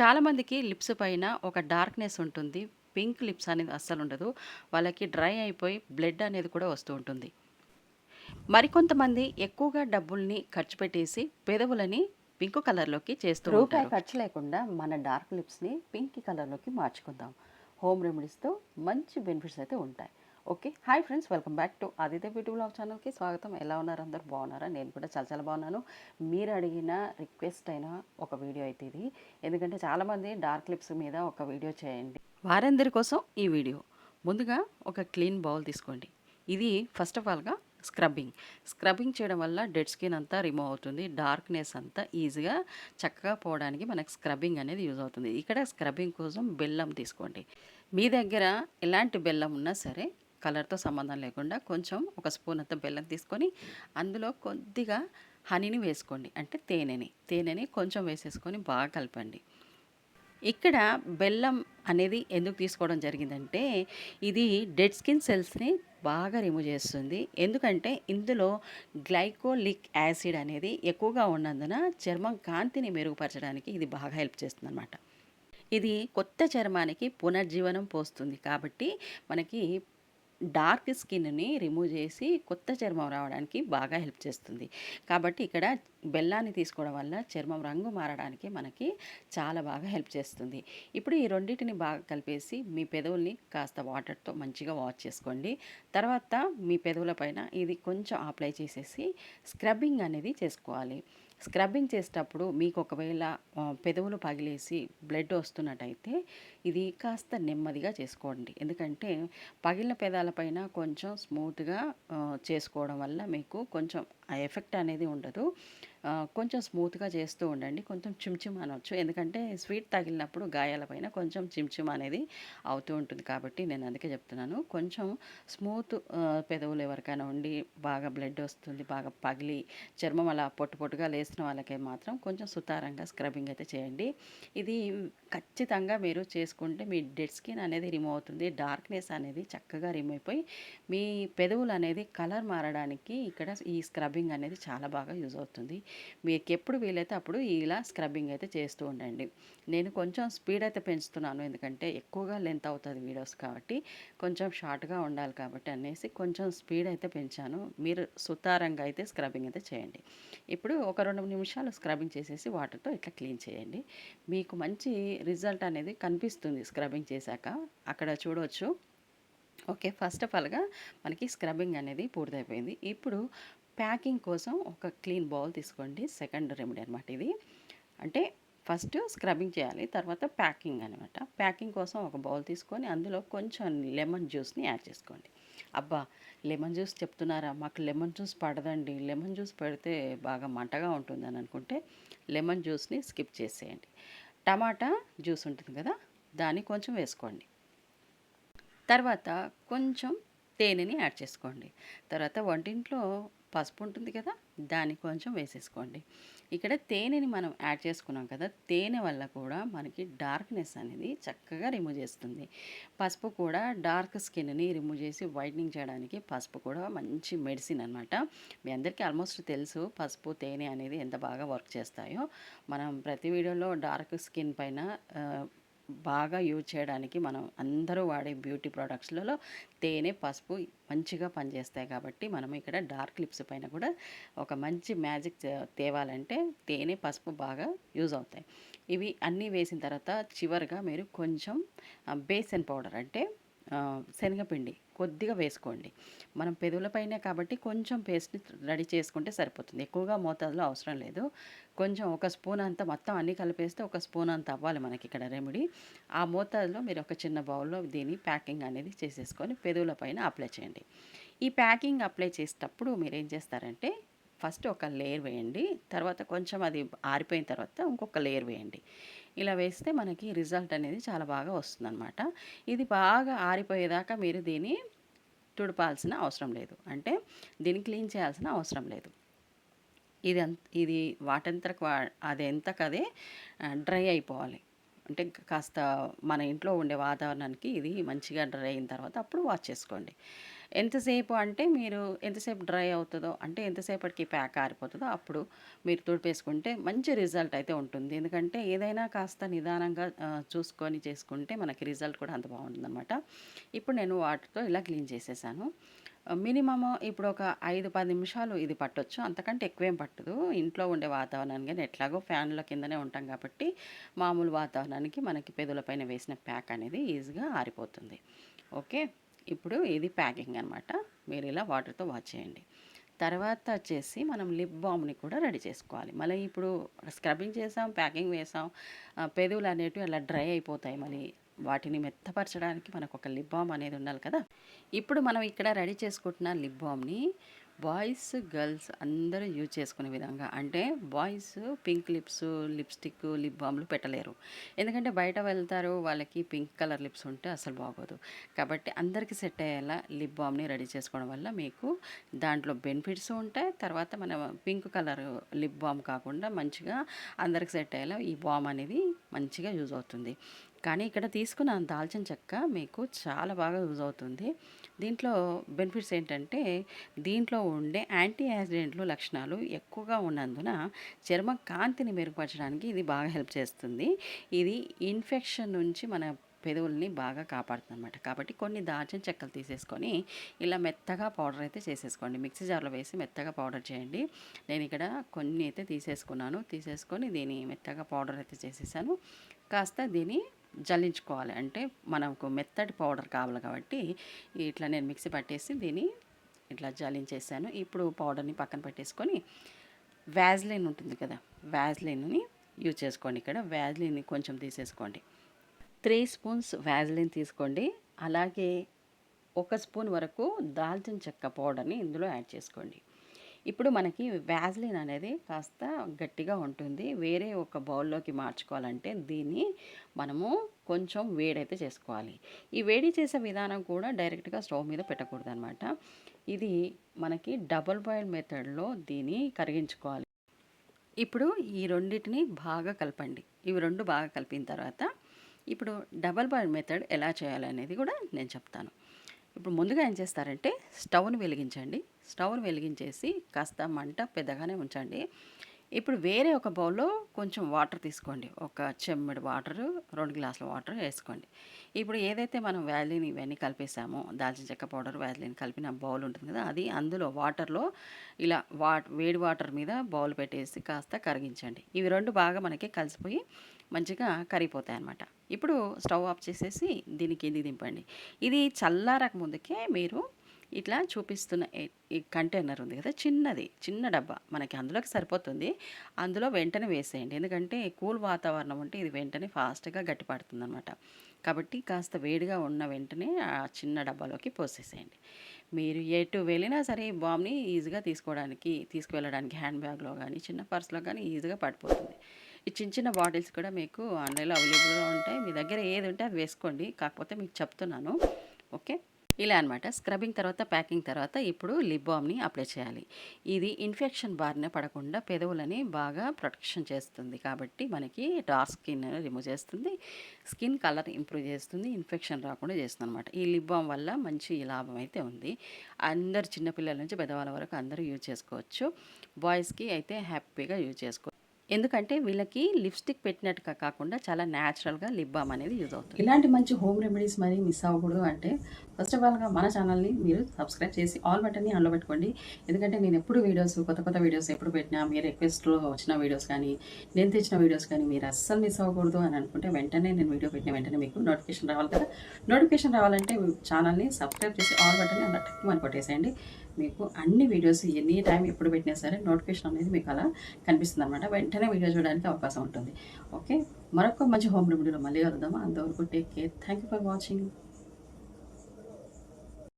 చాలామందికి లిప్స్ పైన ఒక డార్క్‌నెస్ ఉంటుంది. పింక్ లిప్స్ అనేది అస్సలుండదు. వాళ్ళకి డ్రై అయిపోయి బ్లడ్ అనేది కూడా వస్తూ ఉంటుంది. మరికొంతమంది ఎక్కువగా డబ్బుల్ని ఖర్చు పెట్టేసి పెదవులని పింక్ కలర్‌లోకి చేస్తూ రూపాయి. ఖర్చు లేకుండా మన డార్క్ లిప్స్‌ని పింక్ కలర్‌లోకి మార్చుకుందాం. హోమ్ రెమెడీస్‌తో మంచి బెనిఫిట్స్ అయితే ఉంటాయి. Okay. Hi friends welcome back to Aditya beauty blog ఛానల్‌కి స్వాగతం. ఎలా ఉన్నారు అందరు బాగున్నారా? నేను కూడా చాలా చాలా బాగున్నాను. మీరు అడిగిన రిక్వెస్ట్ అయిన ఒక వీడియో అయితే ఇది. ఎందుకంటే చాలామంది డార్క్ లిప్స్ మీద ఒక వీడియో చేయండి. వారందరి కోసం ఈ వీడియో. ముందుగా ఒక క్లీన్ బౌల్ తీసుకోండి. ఇది ఫస్ట్ ఆఫ్ ఆల్‌గా స్క్రబ్బింగ్. స్క్రబ్బింగ్ చేయడం వల్ల డెడ్ స్కిన్ అంతా రిమూవ్ అవుతుంది. డార్క్‌నెస్ అంతా ఈజీగా చక్కగా పోవడానికి మనకు స్క్రబ్బింగ్ అనేది యూజ్ అవుతుంది. ఇక్కడ స్క్రబ్బింగ్ కోసం బెల్లం తీసుకోండి. మీ దగ్గర ఎలాంటి బెల్లం ఉన్నా సరే కలర్‌తో సంబంధం లేకుండా కొంచెం ఒక స్పూన్ అంత బెల్లం తీసుకొని అందులో కొద్దిగా హనీని వేసుకోండి. అంటే తేనెని. తేనెని కొంచెం వేసేసుకొని బాగా కలపండి. ఇక్కడ బెల్లం అనేది ఎందుకు తీసుకోవడం జరిగిందంటే ఇది డెడ్ స్కిన్ సెల్స్‌ని బాగా రిమూవ్ చేస్తుంది. ఎందుకంటే ఇందులో గ్లైకోలిక్ యాసిడ్ అనేది ఎక్కువగా ఉన్నందున చర్మం కాంతిని మెరుగుపరచడానికి ఇది బాగా హెల్ప్ చేస్తుందనమాట. ఇది కొత్త చర్మానికి పునర్జీవనం పోస్తుంది. కాబట్టి మనకి డార్క్ స్కిన్‌ని రిమూవ్ చేసి కొత్త చర్మం రావడానికి బాగా హెల్ప్ చేస్తుంది. కాబట్టి ఇక్కడ బెల్లాన్ని తీసుకోవడం వల్ల చర్మం రంగు మారడానికి మనకి చాలా బాగా హెల్ప్ చేస్తుంది. ఇప్పుడు ఈ రెండింటిని బాగా కలిపేసి మీ పెదవుల్ని కాస్త వాటర్‌తో మంచిగా వాష్ చేసుకోండి. తర్వాత మీ పెదవుల పైన ఇది కొంచెం అప్లై చేసేసి స్క్రబ్బింగ్ అనేది చేసుకోవాలి. స్క్రబ్బింగ్ చేసేటప్పుడు మీకు ఒకవేళ పెదవులు పగిలేసి బ్లడ్ వస్తున్నట్టయితే ఇది కాస్త నెమ్మదిగా చేసుకోండి. ఎందుకంటే పగిలిన పెదాలపైన కొంచెం స్మూత్‌గా చేసుకోవడం వల్ల మీకు కొంచెం ఎఫెక్ట్ అనేది ఉండదు. కొంచెం స్మూత్‌గా చేస్తూ ఉండండి. కొంచెం చిమ్‌చిమ్ అనవచ్చు ఎందుకంటే స్వీట్ తగిలినప్పుడు గాయాల పైన కొంచెం చిమ్‌చిమ్ అనేది అవుతూ ఉంటుంది కాబట్టి నేను అందుకే చెప్తున్నాను. కొంచెం స్మూత్ పెదవులు ఎవరికైనా ఉండి బాగా బ్లడ్ వస్తుంది, బాగా పగిలి చర్మం అలా పొట్టు పొట్టుగా లేసిన వాళ్ళకి మాత్రం కొంచెం సుతారంగా స్క్రబ్బింగ్ అయితే చేయండి. ఇది ఖచ్చితంగా మీరు చేసుకుంటే మీ డెడ్ స్కిన్ అనేది రిమూవ్ అవుతుంది. డార్క్‌నెస్ అనేది చక్కగా రిమూవ్ అయిపోయి మీ పెదవులు అనేది కలర్ మారడానికి ఇక్కడ ఈ స్క్రబ్బింగ్ అనేది చాలా బాగా యూజ్ అవుతుంది. మీకు ఎప్పుడు వీలైతే అప్పుడు ఇలా స్క్రబ్బింగ్ అయితే చేస్తూ ఉండండి. నేను కొంచెం స్పీడ్ అయితే పెంచుతున్నాను. ఎందుకంటే ఎక్కువగా లెంత్ అవుతుంది వీడియోస్ కాబట్టి కొంచెం షార్ట్‌గా ఉండాలి కాబట్టి అనేసి కొంచెం స్పీడ్ అయితే పెంచాను. మీరు సుతారంగా అయితే స్క్రబ్బింగ్ అయితే చేయండి. ఇప్పుడు ఒక రెండు నిమిషాలు స్క్రబ్బింగ్ చేసేసి వాటర్‌తో ఇట్లా క్లీన్ చేయండి. మీకు మంచి రిజల్ట్ అనేది కనిపిస్తుంది స్క్రబ్బింగ్ చేశాక. అక్కడ చూడవచ్చు ఓకే. ఫస్ట్ ఆఫ్ ఆల్‌గా మనకి స్క్రబ్బింగ్ అనేది పూర్తయిపోయింది. ఇప్పుడు ప్యాకింగ్ కోసం ఒక క్లీన్ బౌల్ తీసుకోండి. సెకండ్ రెమెడీ అనమాట ఇది. అంటే ఫస్ట్ స్క్రబ్బింగ్ చేయాలి. తర్వాత ప్యాకింగ్ అనమాట. ప్యాకింగ్ కోసం ఒక బౌల్ తీసుకొని అందులో కొంచెం లెమన్ జ్యూస్‌ని యాడ్ చేసుకోండి. అబ్బా! లెమన్ జ్యూస్ చెప్తున్నారా? మాకు లెమన్ జ్యూస్ పడదండి. లెమన్ జ్యూస్ పెడితే బాగా మంటగా ఉంటుందని అనుకుంటే లెమన్ జ్యూస్‌ని స్కిప్ చేసేయండి. టమాటా జ్యూస్ ఉంటుంది కదా! దాన్ని కొంచెం వేసుకోండి. తర్వాత కొంచెం తేనెని యాడ్ చేసుకోండి. తర్వాత వంటింట్లో పసుపు ఉంటుంది కదా! దాన్ని కొంచెం వేసేసుకోండి. ఇక్కడ తేనెని మనం యాడ్ చేసుకున్నాం కదా! తేనె వల్ల కూడా మనకి డార్క్‌నెస్ అనేది చక్కగా రిమూవ్ చేస్తుంది. పసుపు కూడా డార్క్ స్కిన్‌ని రిమూవ్ చేసి వైట్నింగ్ చేయడానికి పసుపు కూడా మంచి మెడిసిన్ అనమాట. మీ అందరికీ ఆల్మోస్ట్ తెలుసు పసుపు, తేనె అనేది ఎంత బాగా వర్క్ చేస్తాయో. మనం ప్రతి వీడియోలో డార్క్ స్కిన్ పైన బాగా యూజ్ చేయడానికి మనం అందరూ వాడే బ్యూటీ ప్రొడక్ట్స్‌లలో తేనె, పసుపు మంచిగా పనిచేస్తాయి కాబట్టి మనం ఇక్కడ డార్క్ లిప్స్ పైన కూడా ఒక మంచి మ్యాజిక్ తేవాలంటే తేనె, పసుపు బాగా యూజ్ అవుతాయి. ఇవి అన్నీ వేసిన తర్వాత చివరిగా మీరు కొంచెం బేసన్ పౌడర్ అంటే శనగపిండి కొద్దిగా వేసుకోండి. మనం పెదవులపైనే కాబట్టి కొంచెం పేస్ట్‌ని రెడీ చేసుకుంటే సరిపోతుంది. ఎక్కువగా మోతాదులో అవసరం లేదు. కొంచెం ఒక స్పూన్ అంత మొత్తం అన్నీ కలిపేస్తే ఒక స్పూన్ అంత అవ్వాలి మనకి ఇక్కడ రెమెడీ. ఆ మోతాదులో మీరు ఒక చిన్న బౌల్‌లో దీన్ని ప్యాకింగ్ అనేది చేసేసుకొని పెదవులపైన అప్లై చేయండి. ఈ ప్యాకింగ్ అప్లై చేసేటప్పుడు మీరు ఏం చేస్తారంటే ఫస్ట్ ఒక లేయర్ వేయండి. తర్వాత కొంచెం అది ఆరిపోయిన తర్వాత ఇంకొక లేయర్ వేయండి. ఇలా వేస్తే మనకి రిజల్ట్ అనేది చాలా బాగా వస్తుందన్నమాట ఇది బాగా ఆరిపోయేదాకా మీరు దీన్ని తుడపాల్సిన అవసరం లేదు. అంటే దీన్ని క్లీన్ చేయాల్సిన అవసరం లేదు. ఇది అంత ఇది వాటంతరకు అది ఎంతకదే డ్రై అయిపోవాలి. అంటే కాస్త మన ఇంట్లో ఉండే వాతావరణానికి ఇది మంచిగా డ్రై అయిన తర్వాత అప్పుడు వాష్ చేసుకోండి ఎంతసేపు అంటే మీరు ఎంతసేపు డ్రై అవుతుందో అంటే ఎంతసేపటికి ప్యాక్ ఆరిపోతుందో అప్పుడు మీరు తుడిపేసుకుంటే మంచి రిజల్ట్ అయితే ఉంటుంది. ఎందుకంటే ఏదైనా కాస్త నిదానంగా చూసుకొని చేసుకుంటే మనకి రిజల్ట్ కూడా అంత బాగుంటుందన్నమాట. ఇప్పుడు నేను వాటర్తో ఇలా క్లీన్ చేసేసాను. మినిమమ్ ఇప్పుడు ఒక ఐదు పది నిమిషాలు ఇది పట్టొచ్చు. అంతకంటే ఎక్కువేం పట్టదు. ఇంట్లో ఉండే వాతావరణానికి కానీ ఎట్లాగో ఫ్యాన్ల కిందనే ఉంటాం కాబట్టి మామూలు వాతావరణానికి మనకి పెదవులపైన వేసిన ప్యాక్ అనేది ఈజీగా ఆరిపోతుంది. ఓకే? ఇప్పుడు ఇది ప్యాకింగ్ అనమాట మీరు ఇలా వాటర్తో వాష్ చేయండి. తర్వాత వచ్చేసి మనం లిప్ బామ్ని కూడా రెడీ చేసుకోవాలి. మళ్ళీ ఇప్పుడు స్క్రబ్బింగ్ చేసాం ప్యాకింగ్ వేసాం పెదవులు అనేటివి అలా డ్రై అయిపోతాయి మళ్ళీ. వాటిని మెత్తపరచడానికి మనకు ఒక లిప్ బామ్ అనేది ఉండాలి కదా. ఇప్పుడు మనం ఇక్కడ రెడీ చేసుకుంటున్న లిప్ బామ్ని బాయ్స్ గర్ల్స్ అందరూ యూజ్ చేసుకునే విధంగా. అంటే boys pink lips lipstick lip బామ్లు పెట్టలేరు. ఎందుకంటే బయట వెళ్తారు వాళ్ళకి పింక్ కలర్ లిప్స్ ఉంటే అసలు బాగోదు. కాబట్టి అందరికీ సెట్ అయ్యేలా లిప్ బామ్ని రెడీ చేసుకోవడం వల్ల మీకు దాంట్లో బెనిఫిట్స్ ఉంటాయి. తర్వాత మన పింక్ కలర్ లిప్ బామ్ కాకుండా మంచిగా అందరికి సెట్ అయ్యేలా ఈ బామ్ అనేది మంచిగా యూజ్ అవుతుంది. కానీ ఇక్కడ తీసుకున్న దాల్చిన చెక్క మీకు చాలా బాగా యూజ్ అవుతుంది. దీంట్లో బెనిఫిట్స్ ఏంటంటే దీంట్లో ఉండే యాంటీ యాక్సిడెంట్లు లక్షణాలు ఎక్కువగా ఉన్నందున చర్మ కాంతిని మెరుగుపరచడానికి ఇది బాగా హెల్ప్ చేస్తుంది. ఇది ఇన్ఫెక్షన్ నుంచి మన పెదవుల్ని బాగా కాపాడుతుంది అనమాట కాబట్టి కొన్ని దాల్చిన చెక్కలు తీసేసుకొని ఇలా మెత్తగా పౌడర్ అయితే చేసేసుకోండి. మిక్సీ జార్లో వేసి మెత్తగా పౌడర్ చేయండి. నేను ఇక్కడ కొన్ని అయితే తీసేసుకున్నాను. తీసేసుకొని దీని మెత్తగా పౌడర్ అయితే చేసేసాను. కాస్త దీన్ని జల్లించుకోవాలి. అంటే మనకు మెత్తటి పౌడర్ కావాలి కాబట్టి ఇట్లా నేను మిక్సీ పట్టేసి దీన్ని ఇట్లా జల్లించేసాను. ఇప్పుడు పౌడర్ని పక్కన పెట్టేసుకొని వ్యాజ్లైన్ ఉంటుంది కదా వ్యాజ్లైన్ని యూజ్ చేసుకోండి ఇక్కడ. వ్యాజ్లైన్ని కొంచెం తీసేసుకోండి. త్రీ స్పూన్స్ వ్యాజ్లిన్ తీసుకోండి. అలాగే ఒక స్పూన్ వరకు దాల్చిన చెక్క పౌడర్ని ఇందులో యాడ్ చేసుకోండి. ఇప్పుడు మనకి వ్యాజ్లిన్ అనేది కాస్త గట్టిగా ఉంటుంది. వేరే ఒక బౌల్లోకి మార్చుకోవాలంటే దీన్ని మనము కొంచెం వేడైతే చేసుకోవాలి. ఈ వేడి చేసే విధానం కూడా డైరెక్ట్గా స్టవ్ మీద పెట్టకూడదు అనమాట ఇది మనకి డబుల్ బాయిల్ మెథడ్లో దీన్ని కరిగించుకోవాలి. ఇప్పుడు ఈ రెండింటిని బాగా కలపండి. ఇవి రెండు బాగా కలిపిన తర్వాత ఇప్పుడు డబల్ బాయిల్ మెథడ్ ఎలా చేయాలనేది కూడా నేను చెప్తాను. ఇప్పుడు ముందుగా ఏం చేస్తారంటే స్టవ్ని వెలిగించండి. స్టవ్ని వెలిగించేసి కాస్త మంట పెద్దగానే ఉంచండి. ఇప్పుడు వేరే ఒక బౌల్లో కొంచెం వాటర్ తీసుకోండి. ఒక చెమ్మిడి వాటర్ రెండు గ్లాసుల వాటర్ వేసుకోండి. ఇప్పుడు ఏదైతే మనం వ్యాలిన్ ఇవన్నీ కలిపేసామో దాల్చిన చెక్క పౌడర్ వ్యాలీని కలిపిన బౌల్ ఉంటుంది కదా అది అందులో వాటర్లో ఇలా వా వేడి వాటర్ మీద బౌల్ పెట్టేసి కాస్త కరిగించండి. ఇవి రెండు బాగా మనకి కలిసిపోయి మంచిగా కరిగిపోతాయి అన్నమాట ఇప్పుడు స్టవ్ ఆఫ్ చేసేసి దీని కింది దింపండి. ఇది చల్లారక ముందుకే మీరు ఇట్లా చూపిస్తున్న ఈ కంటైనర్ ఉంది కదా చిన్నది చిన్న డబ్బా మనకి అందులోకి సరిపోతుంది. అందులో వెంటనే వేసేయండి. ఎందుకంటే కూల్ వాతావరణం ఉంటే ఇది వెంటనే ఫాస్ట్గా గట్టిపడుతుంది అనమాట కాబట్టి కాస్త వేడిగా ఉన్న వెంటనే ఆ చిన్న డబ్బాలోకి పోసేసేయండి. మీరు ఎటు వెళ్ళినా సరే ఈ బామ్ని ఈజీగా తీసుకోవడానికి తీసుకువెళ్ళడానికి హ్యాండ్ బ్యాగ్లో కానీ చిన్న పర్స్లో కానీ ఈజీగా పడిపోతుంది. ఈ చిన్న చిన్న బాటిల్స్ కూడా మీకు ఆన్లైన్లో అవైలబుల్గా ఉంటాయి. మీ దగ్గర ఏది ఉంటే అది వేసుకోండి. కాకపోతే మీకు చెప్తున్నాను. ఓకే? ఇలా అనమాట స్క్రబ్బింగ్ తర్వాత ప్యాకింగ్ తర్వాత ఇప్పుడు లిప్ బామ్ని అప్లై చేయాలి. ఇది ఇన్ఫెక్షన్ బారిన పడకుండా పెదవులని బాగా ప్రొటెక్షన్ చేస్తుంది. కాబట్టి మనకి డార్క్ స్కిన్ రిమూవ్ చేస్తుంది. స్కిన్ కలర్ ఇంప్రూవ్ చేస్తుంది. ఇన్ఫెక్షన్ రాకుండా చేస్తుంది అనమాట ఈ లిప్ బామ్ వల్ల మంచి లాభం అయితే ఉంది. అందరు చిన్నపిల్లల నుంచి పెద్దవాళ్ళ వరకు అందరూ యూజ్ చేసుకోవచ్చు. బాయ్స్కి అయితే హ్యాపీగా యూజ్ చేసుకోవచ్చు ఎందుకంటే వీళ్ళకి లిప్స్టిక్ పెట్టినట్టుగా కాకుండా చాలా న్యాచురల్గా లిప్ బామ్ అనేది యూజ్ అవుతుంది. ఇలాంటి మంచి హోమ్ రెమెడీస్ మరి మిస్ అవ్వకూడదు అంటే ఫస్ట్ ఆఫ్ ఆల్గా మన ఛానల్ని మీరు సబ్స్క్రైబ్ చేసి ఆల్ బటన్ని ఆన్లో పెట్టుకోండి. ఎందుకంటే నేను ఎప్పుడు వీడియోస్ కొత్త కొత్త వీడియోస్ ఎప్పుడు పెట్టినా మీ రిక్వెస్ట్లో వచ్చిన వీడియోస్ కానీ నేను తెచ్చిన వీడియోస్ కానీ మీరు అస్సలు మిస్ అవ్వకూడదు అని అనుకుంటే వెంటనే నేను వీడియో పెట్టిన వెంటనే మీకు నోటిఫికేషన్ రావాలి కదా. నోటిఫికేషన్ రావాలంటే ఛానల్ని సబ్స్క్రైబ్ చేసి ఆల్ బటన్ని అలా టక్ అని కొట్టేసేయండి. మీకు అన్ని వీడియోస్ ఎన్ని టైం ఎప్పుడు పెట్టినా సరే నోటిఫికేషన్ అనేది మీకు అలా కనిపిస్తుంది అనమాట వెంటనే వెంటనే వీడియో చూడడానికి అవకాశం ఉంటుంది. ఓకే? మరొక మంచి హోమ్ రెమెడీలో మళ్ళీ కలుద్దామా? అంతవరకు take care thank you for watching